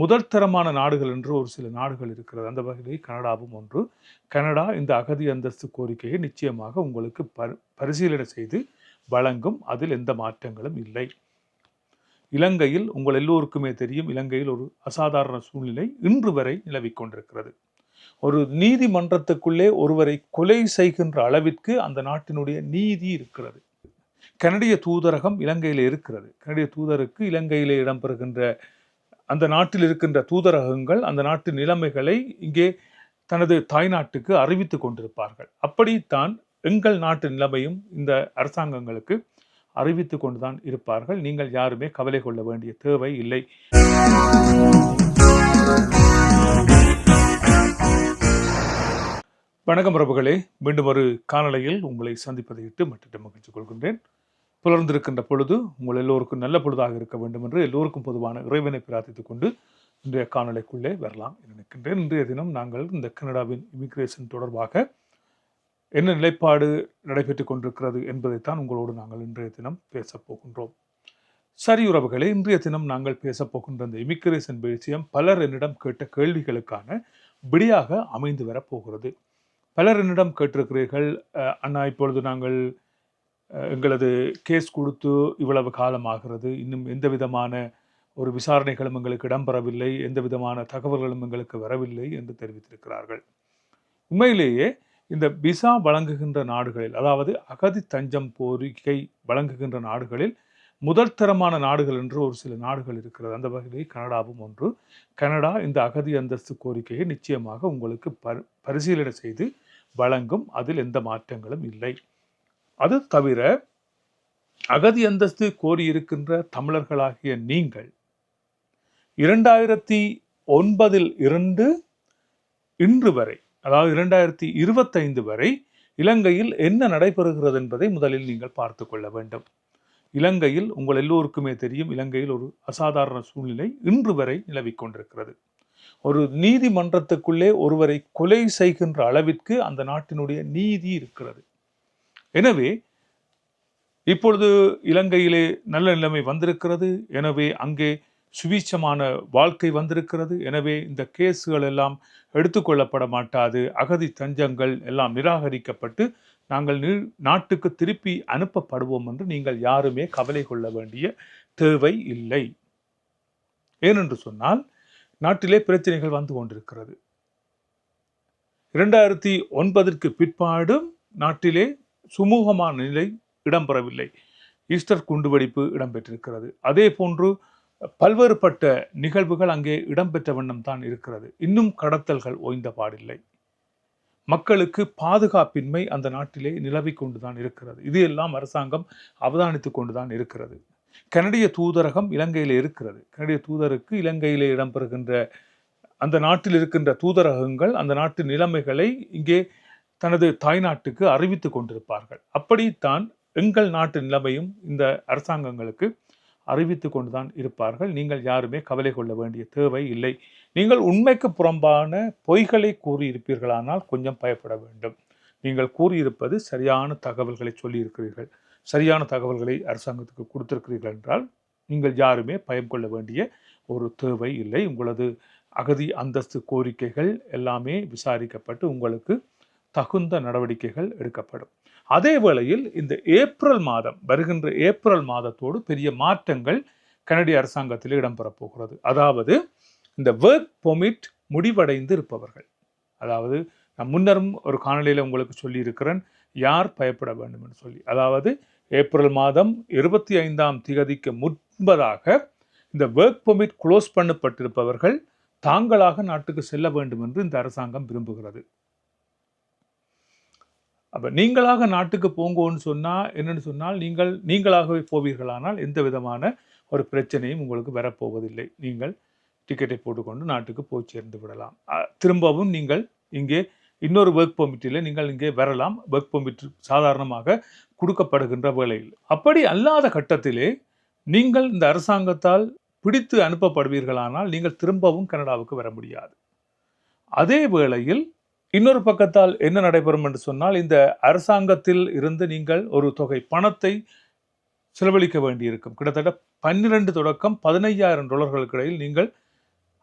முதல் தரமான நாடுகள் என்று ஒரு சில நாடுகள் இருக்கிறது. அந்த வகையிலே கனடாவும் ஒன்று. கனடா இந்த அகதி அந்தஸ்து கோரிக்கையை நிச்சயமாக உங்களுக்கு பரி பரிசீலனை செய்து வழங்கும். அதில் எந்த மாற்றங்களும் இல்லை. இலங்கையில் உங்கள் எல்லோருக்குமே தெரியும் இலங்கையில் ஒரு அசாதாரண சூழ்நிலை இன்று வரை நிலவிக் கொண்டிருக்கிறது. ஒரு நீதிமன்றத்துக்குள்ளே ஒருவரை கொலை செய்கின்ற அளவிற்கு அந்த நாட்டினுடைய நீதி இருக்கிறது. கனடிய தூதரகம் இலங்கையில் இருக்கிறது. கனடிய தூதருக்கு இலங்கையிலே இடம்பெறுகின்ற அந்த நாட்டில் இருக்கின்ற தூதரகங்கள் அந்த நாட்டு நிலைமைகளை இங்கே தனது தாய்நாட்டுக்கு அறிவித்துக் கொண்டிருப்பார்கள். அப்படித்தான் எங்கள் நாட்டு நிலைமையும் இந்த அரசாங்கங்களுக்கு அறிவித்துக் கொண்டுதான் இருப்பார்கள். நீங்கள் யாருமே கவலை கொள்ள வேண்டிய தேவை இல்லை. வணக்கம் பிரபுகளே. மீண்டும் ஒரு காணொலியில் உங்களை சந்திப்பதை இட்டு மட்டிட்டு மகிழ்ச்சி கொள்கின்றேன். புலர்ந்திருக்கின்ற பொழுது உங்கள் எல்லோருக்கும் நல்ல பொழுதாக இருக்க வேண்டும் என்று எல்லோருக்கும் பொதுவான இறைவனை பிரார்த்தித்துக் கொண்டு இன்றைய காணொளிக்குள்ளே வரலாம் நினைக்கின்றேன். இன்றைய தினம் நாங்கள் இந்த கனடாவின் இமிக்ரேஷன் தொடர்பாக என்ன நிலைப்பாடு நடைபெற்றுக் கொண்டிருக்கிறது என்பதைத்தான் உங்களோடு நாங்கள் இன்றைய தினம் பேசப் போகின்றோம். சரி உறவுகளே இன்றைய தினம் நாங்கள் பேசப் போகின்ற இந்த இமிக்ரேஷன் விஷயம் பலர் என்னிடம் கேட்ட கேள்விகளுக்கான விடியாக அமைந்து வரப்போகிறது பலர் என்னிடம் கேட்டிருக்கிறீர்கள் அண்ணா இப்பொழுது நாங்கள் எங்களது கேஸ் கொடுத்து இவ்வளவு காலம் ஆகிறது இன்னும் எந்த விதமான ஒரு விசாரணைகளும் எங்களுக்கு இடம்பெறவில்லை. எந்த விதமான தகவல்களும் எங்களுக்கு வரவில்லை என்று தெரிவித்திருக்கிறார்கள். உண்மையிலேயே இந்த விசா வழங்குகின்ற நாடுகளில் அதாவது அகதி தஞ்சம் கோரிக்கை வழங்குகின்ற நாடுகளில் முதல் தரமான நாடுகள் என்று ஒரு சில நாடுகள் இருக்கிறது. அந்த வகையிலே கனடாவும் ஒன்று. கனடா இந்த அகதி அந்தஸ்து கோரிக்கையை நிச்சயமாக உங்களுக்கு பரிசீலனை செய்து வழங்கும். அதில் எந்த மாற்றங்களும் இல்லை. அது தவிர அகதி அந்தஸ்து கோரியிருக்கின்ற தமிழர்களாகிய நீங்கள் இரண்டாயிரத்தி ஒன்பதில் இருந்து இன்று வரை அதாவது இரண்டாயிரத்தி இருபத்தைந்து வரை இலங்கையில் என்ன நடைபெறுகிறது என்பதை முதலில் நீங்கள் பார்த்து கொள்ள வேண்டும். இலங்கையில் உங்கள் எல்லோருக்குமே தெரியும் இலங்கையில் ஒரு அசாதாரண சூழ்நிலை இன்று வரை நிலவிக் கொண்டிருக்கிறது. ஒரு நீதிமன்றத்துக்குள்ளே ஒருவரை கொலை செய்கின்ற அளவிற்கு அந்த நாட்டினுடைய நீதி இருக்கிறது. எனவே இப்பொழுது இலங்கையிலே நல்ல நிலைமை வந்திருக்கிறது. எனவே அங்கே சுவீச்சமான வாழ்க்கை வந்திருக்கிறது. எனவே இந்த கேஸுகள் எல்லாம் எடுத்துக்கொள்ளப்பட மாட்டாது. அகதி தஞ்சங்கள் எல்லாம் நிராகரிக்கப்பட்டு நாங்கள் நாட்டுக்கு திருப்பி அனுப்பப்படுவோம் என்று நீங்கள் யாருமே கவலை கொள்ள வேண்டிய தேவை இல்லை. ஏனென்று சொன்னால் நாட்டிலே பிரச்சனைகள் வந்து கொண்டிருக்கிறது. இரண்டாயிரத்தி ஒன்பதற்கு பிற்பாடும் நாட்டிலே சுமூகமான நிலை இடம்பெறவில்லை. ஈஸ்டர் குண்டுவெடிப்பு இடம்பெற்றிருக்கிறது. அதே போன்று பல்வேறுபட்ட நிகழ்வுகள் அங்கே இடம்பெற்ற வண்ணம் தான் இருக்கிறது. இன்னும் கடத்தல்கள் ஓய்ந்த பாடில்லை. மக்களுக்கு பாதுகாப்பின்மை அந்த நாட்டிலே நிலவி கொண்டுதான் இருக்கிறது. இது எல்லாம் அரசாங்கம் அவதானித்து கொண்டுதான் இருக்கிறது. கனடிய தூதரகம் இலங்கையில் இருக்கிறது. கனடிய தூதருக்கு இலங்கையிலே இடம்பெறுகின்ற அந்த நாட்டில் இருக்கின்ற தூதரகங்கள் அந்த நாட்டு நிலைமைகளை இங்கே தனது தாய்நாட்டுக்கு அறிவித்துக் கொண்டிருப்பார்கள். அப்படித்தான் எங்கள் நாட்டு நிலைமையும் இந்த அரசாங்கங்களுக்கு அறிவித்துக் கொண்டுதான் இருப்பார்கள். நீங்கள் யாருமே கவலை கொள்ள வேண்டிய தேவை இல்லை. நீங்கள் உண்மைக்கு புறம்பான பொய்களை கூறியிருப்பீர்களானால் கொஞ்சம் பயப்பட வேண்டும். நீங்கள் கூறியிருப்பது சரியான தகவல்களை சொல்லியிருக்கிறீர்கள். சரியான தகவல்களை அரசாங்கத்துக்கு கொடுத்திருக்கிறீர்கள் என்றால் நீங்கள் யாருமே பயம் கொள்ள வேண்டிய ஒரு தேவை இல்லை. உங்களது அகதி அந்தஸ்து கோரிக்கைகள் எல்லாமே விசாரிக்கப்பட்டு உங்களுக்கு தகுந்த நடவடிக்கைகள் எடுக்கப்படும். அதே வேளையில் இந்த ஏப்ரல் மாதம் வருகின்ற ஏப்ரல் மாதத்தோடு பெரிய மாற்றங்கள் கனடிய அரசாங்கத்தில் இடம்பெறப் போகிறது. அதாவது இந்த ஒர்க் பொமிட் முடிவடைந்து இருப்பவர்கள். அதாவது நான் முன்னரும் ஒரு காணொலியில் உங்களுக்கு சொல்லியிருக்கிறேன் யார் பயப்பட வேண்டும் என்று சொல்லி. அதாவது ஏப்ரல் மாதம் இருபத்தி ஐந்தாம் திகதிக்கு முன்பதாக இந்த ஒர்க் பொமிட் க்ளோஸ் பண்ணப்பட்டிருப்பவர்கள் தாங்களாக நாட்டுக்கு செல்ல வேண்டும் என்று இந்த அரசாங்கம் விரும்புகிறது. அப்போ நீங்களாக நாட்டுக்கு போங்கோன்னு சொன்னால் என்னென்னு சொன்னால் நீங்கள் நீங்களாகவே போவீர்களானால் எந்த விதமான ஒரு பிரச்சனையும் உங்களுக்கு வரப்போவதில்லை. நீங்கள் டிக்கெட்டை போட்டுக்கொண்டு நாட்டுக்கு போய் சேர்ந்து விடலாம். திரும்பவும் நீங்கள் இங்கே இன்னொரு ஒர்க் பெர்மிட்டில் நீங்கள் இங்கே வரலாம். ஒர்க் பெர்மிட் சாதாரணமாக கொடுக்கப்படுகின்ற வேலையில் அப்படி அல்லாத கட்டத்திலே நீங்கள் இந்த அரசாங்கத்தால் பிடித்து அனுப்பப்படுவீர்களானால் நீங்கள் திரும்பவும் கனடாவுக்கு வர முடியாது. அதே வேளையில் இன்னொரு பக்கத்தால் என்ன நடைபெறும் என்று சொன்னால் இந்த அரசாங்கத்தில் இருந்து நீங்கள் ஒரு தொகை பணத்தை செலவழிக்க வேண்டியிருக்கும். கிட்டத்தட்ட பன்னிரண்டு தொடக்கம் பதினையாயிரம் டாலர்களுக்கு இடையில் நீங்கள்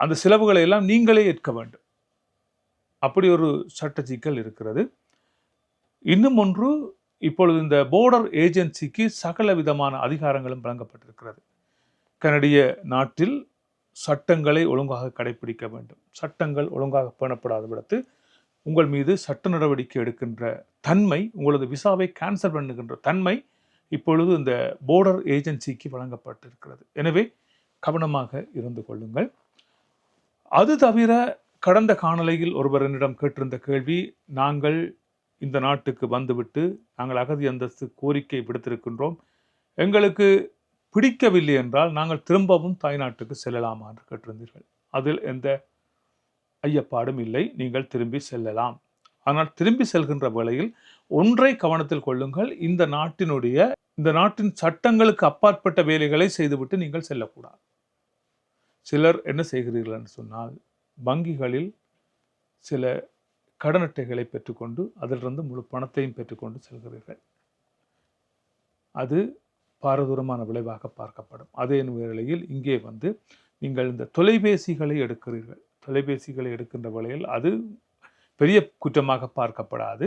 அந்த செலவுகளை எல்லாம் நீங்களே ஏற்க வேண்டும். அப்படி ஒரு சட்ட சிக்கல் இருக்கிறது. இன்னும் ஒன்று இப்பொழுது இந்த போர்டர் ஏஜென்சிக்கு சகல விதமான அதிகாரங்களும் வழங்கப்பட்டிருக்கிறது. கனடிய நாட்டில் சட்டங்களை ஒழுங்காக கடைபிடிக்க வேண்டும். சட்டங்கள் ஒழுங்காக பேணப்படாத விடத்து உங்கள் மீது சட்ட நடவடிக்கை எடுக்கின்ற தன்மை உங்களது விசாவை கேன்சல் பண்ணுகின்ற தன்மை இப்பொழுது இந்த போர்டர் ஏஜென்சிக்கு வழங்கப்பட்டிருக்கிறது. எனவே கவனமாக இருந்து கொள்ளுங்கள். அது தவிர கடந்த காணொளியில் ஒருவர் என்னிடம் கேட்டிருந்த கேள்வி நாங்கள் இந்த நாட்டுக்கு வந்துவிட்டு நாங்கள் அகதி அந்தஸ்து கோரிக்கை விடுத்திருக்கின்றோம். எங்களுக்கு பிடிக்கவில்லை என்றால் நாங்கள் திரும்பவும் தாய்நாட்டுக்கு செல்லலாமா என்று கேட்டிருந்தீர்கள். அதில் எந்த ஐயப்பாடும் இல்லை நீங்கள் திரும்பி செல்லலாம். ஆனால் திரும்பி செல்கின்ற வேளையில் ஒன்றை கவனத்தில் கொள்ளுங்கள் இந்த நாட்டினுடைய இந்த நாட்டின் சட்டங்களுக்கு அப்பாற்பட்ட வேலைகளை செய்துவிட்டு நீங்கள் செல்லக்கூடாது. சிலர் என்ன செய்கிறீர்கள் என்று சொன்னால் வங்கிகளில் சில கடன் அட்டைகளை பெற்றுக்கொண்டு அதிலிருந்து முழு பணத்தையும் பெற்றுக்கொண்டு செல்கிறீர்கள். அது பாரதூரமான விளைவாக பார்க்கப்படும். அதே வேளையில் இங்கே வந்து நீங்கள் இந்த தொலைபேசிகளை எடுக்கிறீர்கள். தொலைபேசிகளை எடுக்கின்ற வேளையில் அது பெரிய குற்றமாக பார்க்கப்படாது.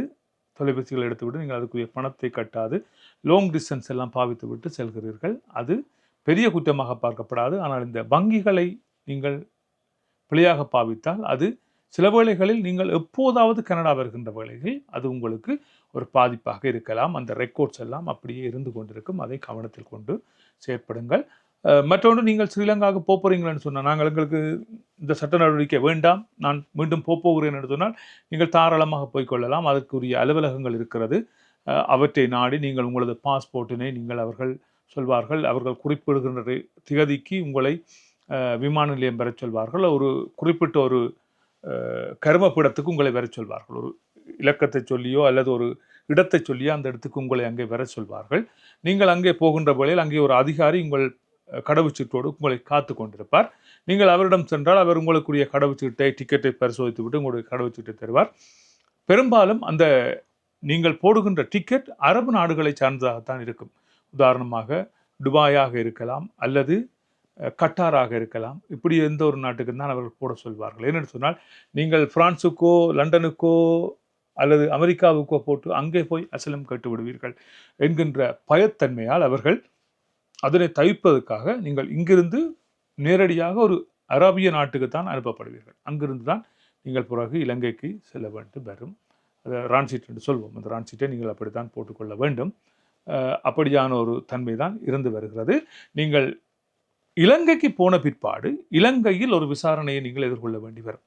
தொலைபேசிகளை எடுத்துவிட்டு நீங்கள் அதுக்குரிய பணத்தை கட்டாது. லாங் டிஸ்டன்ஸ் எல்லாம் பாவித்து விட்டு செல்கிறீர்கள். அது பெரிய குற்றமாக பார்க்கப்படாது. ஆனால் இந்த வங்கிகளை நீங்கள் பிழையாக பாவித்தால் அது சில வேளைகளில் நீங்கள் எப்போதாவது கனடா வருகின்ற வேளைகளில் அது உங்களுக்கு ஒரு பாதிப்பாக இருக்கலாம். அந்த ரெக்கார்ட்ஸ் எல்லாம் அப்படியே இருந்து கொண்டிருக்கும். அதை கவனத்தில் கொண்டு செயற்படுங்கள். மற்றொன்று நீங்கள் ஸ்ரீலங்காவுக்கு போக சொன்னால் நாங்கள் எங்களுக்கு இந்த சட்ட நடவடிக்கை வேண்டாம். நான் மீண்டும் போகிறேன் என்று சொன்னால் நீங்கள் தாராளமாக போய்க்கொள்ளலாம். அதற்குரிய அலுவலகங்கள் இருக்கிறது. அவற்றை நாடி நீங்கள் உங்களது பாஸ்போர்ட்டினை நீங்கள் அவர்கள் சொல்வார்கள். அவர்கள் குறிப்பிடுகின்ற திகதிக்கு உங்களை விமான நிலையம் பெறச் சொல்வார்கள். ஒரு குறிப்பிட்ட ஒரு கருமப்பிடத்துக்கு உங்களை வரச் சொல்வார்கள். ஒரு இலக்கத்தை சொல்லியோ அல்லது ஒரு இடத்தை சொல்லியோ அந்த இடத்துக்கு உங்களை அங்கே வர சொல்வார்கள். நீங்கள் அங்கே போகின்ற வேளையில் அங்கே ஒரு அதிகாரி உங்கள் கடவுச்சீட்டோடு உங்களை காத்து கொண்டிருப்பார். நீங்கள் அவரிடம் சென்றால் அவர் உங்களுக்குரிய கடவுச்சீட்டை டிக்கெட்டை பரிசோதித்து விட்டு உங்களுடைய கடவுச்சீட்டை தருவார். பெரும்பாலும் அந்த நீங்கள் போடுகின்ற டிக்கெட் அரபு நாடுகளை சார்ந்ததாகத்தான் இருக்கும். உதாரணமாக துபாயாக இருக்கலாம் அல்லது கட்டாராக இருக்கலாம். இப்படி எந்த ஒரு நாட்டுக்கு தான் அவர்கள் போட சொல்வார்கள். ஏனென்று சொன்னால் நீங்கள் பிரான்சுக்கோ லண்டனுக்கோ அல்லது அமெரிக்காவுக்கோ போட்டு அங்கே போய் அசலம் கட்டு விடுவீர்கள் என்கின்ற பயத்தன்மையால் அவர்கள் அதனை தவிர்ப்பதற்காக நீங்கள் இங்கிருந்து நேரடியாக ஒரு அராபிய நாட்டுக்கு தான் அனுப்பப்படுவீர்கள். அங்கிருந்து தான் நீங்கள் பிறகு இலங்கைக்கு செல்ல வேண்டும் வரும். அதை ரான்சீட் என்று சொல்வோம். அந்த ரான்சீட்டை நீங்கள் அப்படித்தான் போட்டுக்கொள்ள வேண்டும். அப்படியான ஒரு தன்மை தான் இருந்து வருகிறது. நீங்கள் இலங்கைக்கு போன பிற்பாடு இலங்கையில் ஒரு விசாரணையை நீங்கள் எதிர்கொள்ள வேண்டி வரும்.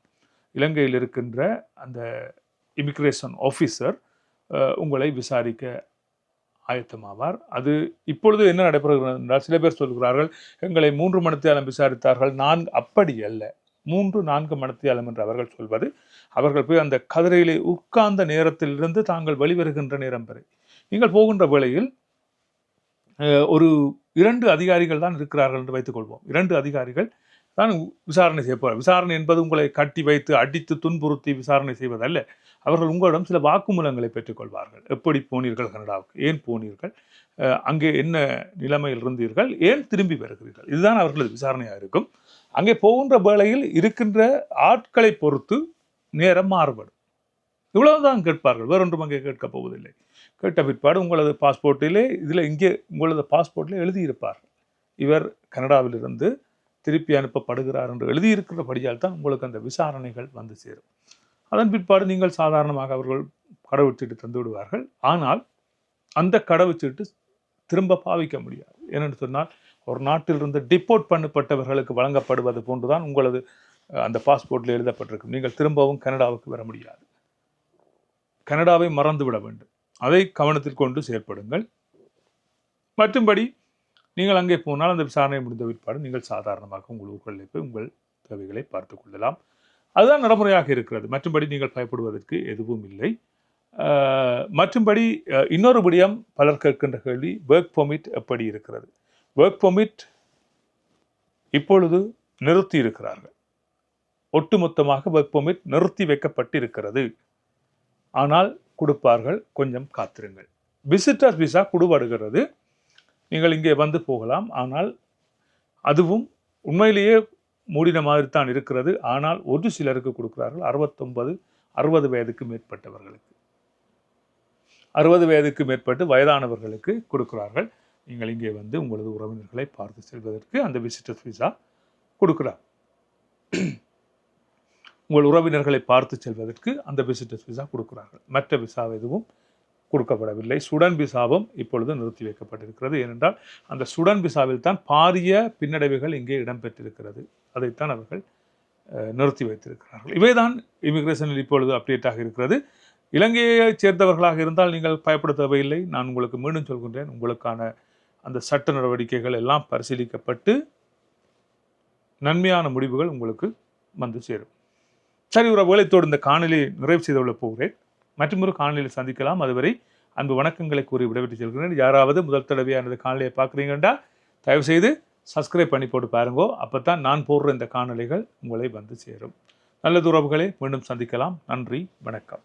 இலங்கையில் இருக்கின்ற அந்த இமிக்ரேஷன் ஆஃபீஸர் உங்களை விசாரிக்க ஆயத்தமாவார். அது இப்பொழுது என்ன நடைபெறுகிறது என்றால் சில பேர் சொல்கிறார்கள் எங்களை மூன்று மணித்தியாலம் விசாரித்தார்கள். நான் அப்படி அல்ல. மூன்று நான்கு மணித்தியாலம் என்று அவர்கள் சொல்வது. அவர்கள் போய் அந்த கதிரையிலே உட்கார்ந்த நேரத்திலிருந்து தாங்கள் வெளிவருகின்ற நேரம் வரை. நீங்கள் போகின்ற வேளையில் ஒரு இரண்டு அதிகாரிகள் தான் இருக்கிறார்கள் என்று வைத்துக்கொள்வோம். இரண்டு அதிகாரிகள் தான் விசாரணை செய்யப்போகிறார் விசாரணை என்பது உங்களை கட்டி வைத்து அடித்து துன்புறுத்தி விசாரணை செய்வதல்ல. அவர்கள் உங்களிடம் சில வாக்குமூலங்களை பெற்றுக்கொள்வார்கள் எப்படி போனீர்கள் கனடாவுக்கு? ஏன் போனீர்கள்? அங்கே என்ன நிலைமையில் இருந்தீர்கள்? ஏன் திரும்பி வருகிறீர்கள்? இதுதான் அவர்களது விசாரணையாக இருக்கும். அங்கே போகின்ற வேளையில் இருக்கின்ற ஆட்களை பொறுத்து நேரம் மாறுபடும். இவ்வளவுதான் கேட்பார்கள். வேறொன்றும் அங்கே கேட்கப் போவதில்லை. கேட்ட பிற்பாடு உங்களது பாஸ்போர்ட்டிலே இதில் இங்கே உங்களது பாஸ்போர்ட்டில் எழுதியிருப்பார் இவர் கனடாவிலிருந்து திருப்பி அனுப்பப்படுகிறார் என்று எழுதியிருக்கிறபடியால் தான் உங்களுக்கு அந்த விசாரணைகள் வந்து சேரும். அதன் பிற்பாடு நீங்கள் சாதாரணமாக அவர்கள் கடவுச்சீட்டு தந்து விடுவார்கள். ஆனால் அந்த கடவுச்சீட்டு திரும்ப பாவிக்க முடியாது. ஏனென்று சொன்னால் ஒரு நாட்டிலிருந்து டிப்போர்ட் பண்ணப்பட்டவர்களுக்கு வழங்கப்படுவது போன்றுதான் உங்களது அந்த பாஸ்போர்ட்டில் எழுதப்பட்டிருக்கும். நீங்கள் திரும்பவும் கனடாவுக்கு வர முடியாது. கனடாவை மறந்துவிட வேண்டும். அதை கவனத்தில் கொண்டு செயற்படுங்கள். மற்றும்படி நீங்கள் அங்கே போனால் அந்த விசாரணை முடிந்த பிற்பாடு நீங்கள் சாதாரணமாக உங்கள் ஊர்களில் போய் உங்கள் தேவைகளை பார்த்து கொள்ளலாம். அதுதான் நடைமுறையாக இருக்கிறது. மற்றும்படி நீங்கள் பயப்படுவதற்கு எதுவும் இல்லை. மற்றும்படி இன்னொரு விடயம் பலர் கேட்கின்ற கேள்வி ஒர்க் பெர்மிட் எப்படி இருக்கிறது? ஒர்க் பெர்மிட் இப்பொழுது நிறுத்தி இருக்கிறார்கள். ஒட்டுமொத்தமாக ஒர்க் பெர்மிட் நிறுத்தி வைக்கப்பட்டு இருக்கிறது ஆனால் கொடுப்பார்கள் கொஞ்சம் காத்திருங்கள். விசிட்டர் விசா கொடுபடுகிறது. நீங்கள் இங்கே வந்து போகலாம். ஆனால் அதுவும் உண்மையிலேயே மூடின மாதிரி தான் இருக்கிறது. ஆனால் ஒரு சிலருக்கு கொடுக்குறார்கள். அறுபத்தொன்பது அறுபது வயதுக்கு மேற்பட்டவர்களுக்கு. அறுபது வயதுக்கு மேற்பட்டு வயதானவர்களுக்கு கொடுக்கிறார்கள். நீங்கள் இங்கே வந்து உங்களது உறவினர்களை பார்த்து செல்வதற்கு அந்த விசிட்டர்ஸ் விசா கொடுக்குறார். உங்கள் உறவினர்களை பார்த்து செல்வதற்கு அந்த விசிட்டர்ஸ் விசா கொடுக்குறார்கள். மற்ற விசா எதுவும் கொடுக்கப்படவில்லை. சுடன் பிசாவும் இப்பொழுது நிறுத்தி வைக்கப்பட்டிருக்கிறது. ஏனென்றால் அந்த சுடன் பிசாவில் தான் பாரிய பின்னடைவுகள் இங்கே இடம்பெற்றிருக்கிறது. அதைத்தான் அவர்கள் நிறுத்தி வைத்திருக்கிறார்கள். இவைதான் இமிகிரேஷனில் இப்பொழுது அப்டேட்டாக இருக்கிறது. இலங்கையைச் சேர்ந்தவர்களாக இருந்தால் நீங்கள் பயப்பட தேவையில்லை நான் உங்களுக்கு மீண்டும் சொல்கின்றேன். உங்களுக்கான அந்த சட்ட நடவடிக்கைகள் எல்லாம் பரிசீலிக்கப்பட்டு நன்மையான முடிவுகள் உங்களுக்கு வந்து சேரும். சரி ஒரு வேலைத்தோடு இந்த காணொலியை நிறைவு செய்து கொள்ளப் போகிறேன். மற்றொரு காணொலியில் சந்திக்கலாம். அதுவரை அன்பு வணக்கங்களை கூறி விடைபெற்று செல்கிறேன். யாராவது முதல் தடவையாக எனது காணொலியை பார்க்குறீங்கன்னா தயவுசெய்து சப்ஸ்கிரைப் பண்ணி போட்டு பாருங்கோ. அப்போ தான் நான் போடுற இந்த காணொலிகள் உங்களை வந்து சேரும். நல்ல துறவுகளை மீண்டும் சந்திக்கலாம். நன்றி வணக்கம்.